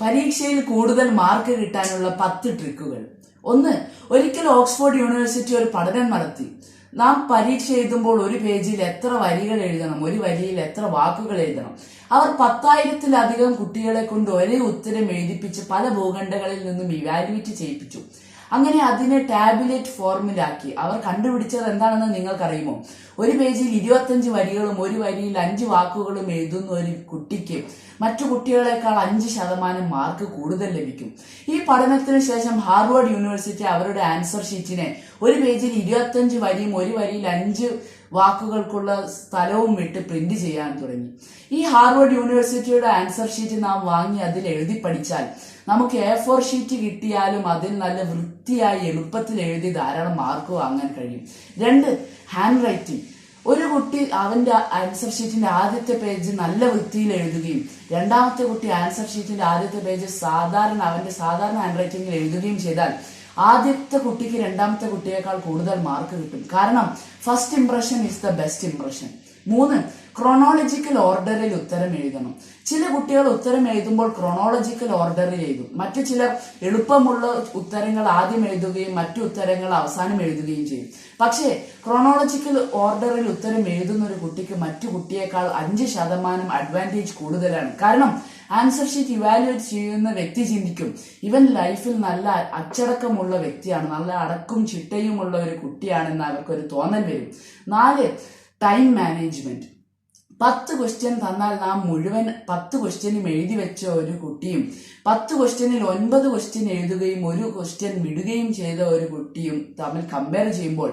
പരീക്ഷയിൽ കൂടുതൽ മാർക്ക് കിട്ടാനുള്ള പത്ത് ട്രിക്കുകൾ. ഒന്ന് ഒരിക്കൽ ഓക്സ്ഫോർഡ് യൂണിവേഴ്സിറ്റി ഒരു പഠനം നടത്തി. നാം പരീക്ഷ എഴുതുമ്പോൾ ഒരു പേജിൽ എത്ര വരികൾ എഴുതണം ഒരു വരിയിൽ എത്ര വാക്കുകൾ എഴുതണം. അവർ പത്തായിരത്തിലധികം കുട്ടികളെ കൊണ്ട് ഒരേ ഉത്തരം എഴുതിപ്പിച്ച് പല ഭൂഖണ്ഡങ്ങളിൽ നിന്നും ഇവാലുവേറ്റ് ചെയ്യിപ്പിച്ചു. അങ്ങനെ അതിനെ ടാബുലേറ്റ് ഫോർമിലാക്കി. അവർ കണ്ടുപിടിച്ചത് എന്താണെന്ന് നിങ്ങൾക്കറിയുമോ? ഒരു പേജിൽ ഇരുപത്തഞ്ച് വരികളും ഒരു വരിയിൽ അഞ്ച് വാക്കുകളും എഴുതുന്ന ഒരു കുട്ടിക്ക് മറ്റു കുട്ടികളെക്കാൾ അഞ്ച് ശതമാനം മാർക്ക് കൂടുതൽ ലഭിക്കും. ഈ പഠനത്തിന് ശേഷം ഹാർവാർഡ് യൂണിവേഴ്സിറ്റി അവരുടെ ആൻസർ ഷീറ്റിനെ ഒരു പേജിൽ ഇരുപത്തഞ്ച് വരിയും ഒരു വരിയിൽ അഞ്ച് വാക്കുകൾക്കുള്ള സ്ഥലവും വിട്ട് പ്രിന്റ് ചെയ്യാൻ തുടങ്ങി. ഈ ഹാർവാർഡ് യൂണിവേഴ്സിറ്റിയുടെ ആൻസർ ഷീറ്റ് നാം വാങ്ങി അതിൽ എഴുതി പഠിച്ചാൽ നമുക്ക് എ ഫോർ ഷീറ്റ് കിട്ടിയാലും അതിൽ നല്ല വൃത്തിയായി എളുപ്പത്തിൽ എഴുതി ധാരാളം മാർക്ക് വാങ്ങാൻ കഴിയും. രണ്ട് ഹാൻഡ് റൈറ്റിംഗ് ഒരു കുട്ടി അവന്റെ ആൻസർ ഷീറ്റിന്റെ ആദ്യത്തെ പേജ് നല്ല വൃത്തിയിൽ എഴുതുകയും രണ്ടാമത്തെ കുട്ടി ആൻസർ ഷീറ്റിന്റെ ആദ്യത്തെ പേജ് സാധാരണ അവന്റെ സാധാരണ ഹാൻഡ് റൈറ്റിംഗിൽ എഴുതുകയും ചെയ്താൽ ആദ്യത്തെ കുട്ടിക്ക് രണ്ടാമത്തെ കുട്ടിയേക്കാൾ കൂടുതൽ മാർക്ക് കിട്ടും. കാരണം first impression is the best impression മൂന്ന് ക്രോണോളജിക്കൽ ഓർഡറിൽ ഉത്തരം എഴുതണം. ചില കുട്ടികൾ ഉത്തരം എഴുതുമ്പോൾ ക്രോണോളജിക്കൽ ഓർഡറിൽ എഴുതും. മറ്റു ചിലർ എളുപ്പമുള്ള ഉത്തരങ്ങൾ ആദ്യം എഴുതുകയും മറ്റു ഉത്തരങ്ങൾ അവസാനം എഴുതുകയും ചെയ്യും. പക്ഷേ ക്രോണോളജിക്കൽ ഓർഡറിൽ ഉത്തരം എഴുതുന്ന ഒരു കുട്ടിക്ക് മറ്റു കുട്ടിയേക്കാൾ അഞ്ച് ശതമാനം അഡ്വാന്റേജ് കൂടുതലാണ്. കാരണം ആൻസർ ഷീറ്റ് ഇവാലുവേറ്റ് ചെയ്യുന്ന വ്യക്തി ചിന്തിക്കും. ഇവൻ ലൈഫിൽ നല്ല അച്ചടക്കമുള്ള വ്യക്തിയാണ്. നല്ല അടക്കും ചിട്ടയുമുള്ള ഒരു കുട്ടിയാണെന്ന് അവർക്കൊരു തോന്നൽ വരും. നാല് ടൈം മാനേജ്മെന്റ് പത്ത് ക്വസ്റ്റ്യൻ തന്നാൽ നാം മുഴുവൻ പത്ത് ക്വസ്റ്റ്യനും എഴുതി വെച്ച ഒരു കുട്ടിയും പത്ത് ക്വസ്റ്റ്യനിൽ ഒൻപത് ക്വസ്റ്റ്യൻ എഴുതുകയും ഒരു ക്വസ്റ്റ്യൻ വിടുകയും ചെയ്ത ഒരു കുട്ടിയും തമ്മിൽ കമ്പയർ ചെയ്യുമ്പോൾ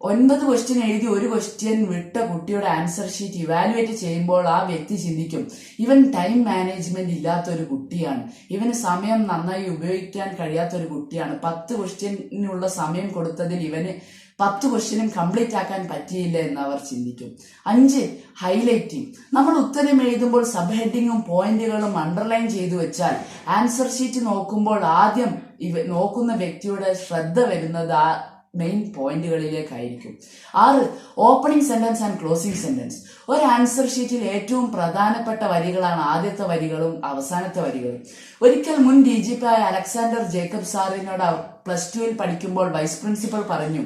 ഒൻപത് ക്വസ്റ്റ്യൻ എഴുതി ഒരു ക്വസ്റ്റ്യൻ വിട്ട കുട്ടിയുടെ ആൻസർ ഷീറ്റ് ഇവാലുവേറ്റ് ചെയ്യുമ്പോൾ ആ വ്യക്തി ചിന്തിക്കും ഇവൻ ടൈം മാനേജ്മെന്റ് ഇല്ലാത്ത ഒരു കുട്ടിയാണ്. ഇവന് സമയം നന്നായി ഉപയോഗിക്കാൻ കഴിയാത്ത ഒരു കുട്ടിയാണ്. പത്ത് ക്വസ്റ്റ്യനുള്ള സമയം കൊടുത്തതിൽ ഇവന് പത്ത് ക്വസ്റ്റ്യനും കംപ്ലീറ്റ് ആക്കാൻ പറ്റിയില്ല എന്ന് അവർ ചിന്തിക്കും. അഞ്ച് ഹൈലൈറ്റിംഗ് നമ്മൾ ഉത്തരം എഴുതുമ്പോൾ സബ് ഹെഡിങ്ങും പോയിന്റുകളും അണ്ടർലൈൻ ചെയ്തു വെച്ചാൽ ആൻസർ ഷീറ്റ് നോക്കുമ്പോൾ ആദ്യം ഇവ നോക്കുന്ന വ്യക്തിയുടെ ശ്രദ്ധ വരുന്നത് ആ മെയിൻ പോയിന്റുകളിലേക്കായിരിക്കും ആറ് opening sentence and closing sentence ഒരു ആൻസർ ഷീറ്റിൽ ഏറ്റവും പ്രധാനപ്പെട്ട വരികളാണ് ആദ്യത്തെ വരികളും അവസാനത്തെ വരികളും. ഒരിക്കൽ മുൻ ഡി ജി പി ആയ അലക്സാണ്ടർ ജേക്കബ് സാറിനോട് പ്ലസ് ടുവിൽ പഠിക്കുമ്പോൾ വൈസ് പ്രിൻസിപ്പൽ പറഞ്ഞു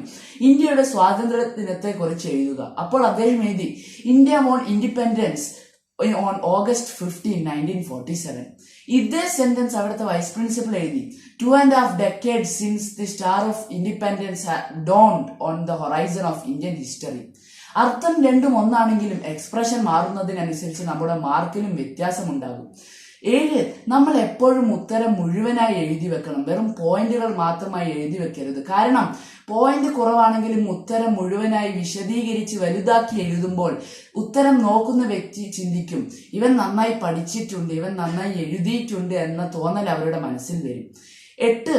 ഇന്ത്യയുടെ സ്വാതന്ത്ര്യ ദിനത്തെ കുറിച്ച് എഴുതുക. അപ്പോൾ അദ്ദേഹം എഴുതി India won independence on August fifteen nineteen forty seven ഇതേ സെന്റൻസ് അവിടുത്തെ വൈസ് പ്രിൻസിപ്പൽ എഴുതി. Two and half decade since the star of independence dawned on the horizon of Indian history അർത്ഥം രണ്ടും ഒന്നാണെങ്കിലും എക്സ്പ്രഷൻ മാറുന്നതിനനുസരിച്ച് നമ്മുടെ മാർക്കിലും വ്യത്യാസമുണ്ടാകും. ഏഴ് നമ്മൾ എപ്പോഴും ഉത്തരം മുഴുവനായി എഴുതി വെക്കണം. വെറും പോയിന്റുകൾ മാത്രമായി എഴുതി വെക്കരുത്. കാരണം പോയിന്റ് കുറവാണെങ്കിലും ഉത്തരം മുഴുവനായി വിശദീകരിച്ച് വലുതാക്കി എഴുതുമ്പോൾ ഉത്തരം നോക്കുന്ന വ്യക്തി ചിന്തിക്കും ഇവൻ നന്നായി പഠിച്ചിട്ടുണ്ട് ഇവൻ നന്നായി എഴുതിയിട്ടുണ്ട് എന്ന തോന്നൽ അവരുടെ മനസ്സിൽ വരും. എട്ട്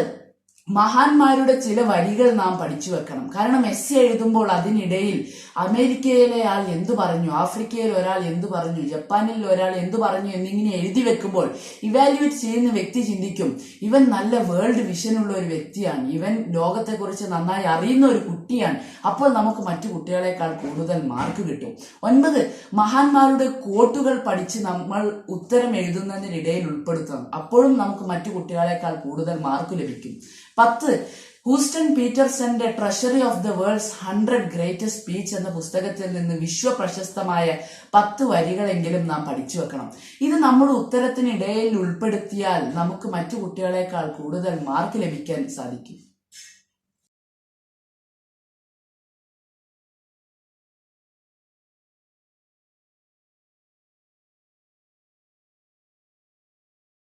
മഹാന്മാരുടെ ചില വരികൾ നാം പഠിച്ചു വെക്കണം. കാരണം എസ് എഴുതുമ്പോൾ അതിനിടയിൽ അമേരിക്കയിലെ ആൾ എന്തു പറഞ്ഞു ആഫ്രിക്കയിൽ ഒരാൾ എന്തു പറഞ്ഞു ജപ്പാനിൽ ഒരാൾ എന്തു പറഞ്ഞു എന്നിങ്ങനെ എഴുതി വെക്കുമ്പോൾ ഇവാലുവേറ്റ് ചെയ്യുന്ന വ്യക്തി ചിന്തിക്കും ഇവൻ നല്ല വേൾഡ് വിഷനുള്ള ഒരു വ്യക്തിയാണ്. ഇവൻ ലോകത്തെക്കുറിച്ച് നന്നായി അറിയുന്ന ഒരു കുട്ടിയാണ്. അപ്പോൾ നമുക്ക് മറ്റു കുട്ടികളെക്കാൾ കൂടുതൽ മാർക്ക് കിട്ടും. ഒൻപത് മഹാന്മാരുടെ കോട്ടുകൾ പഠിച്ച് നമ്മൾ ഉത്തരം എഴുതുന്നതിനിടയിൽ ഉൾപ്പെടുത്തണം. അപ്പോഴും നമുക്ക് മറ്റു കുട്ടികളെക്കാൾ കൂടുതൽ മാർക്ക് ലഭിക്കും. പത്ത്. Houston പീറ്റർസന്റെ treasury of the world's hundred greatest speech എന്ന പുസ്തകത്തിൽ നിന്ന് വിശ്വ പ്രശസ്തമായ പത്ത് വരികളെങ്കിലും നാം പഠിച്ചു വെക്കണം. ഇത് നമ്മുടെ ഉത്തരത്തിനിടയിൽ ഉൾപ്പെടുത്തിയാൽ നമുക്ക് മറ്റു കുട്ടികളെക്കാൾ കൂടുതൽ മാർക്ക് ലഭിക്കാൻ സാധിക്കും.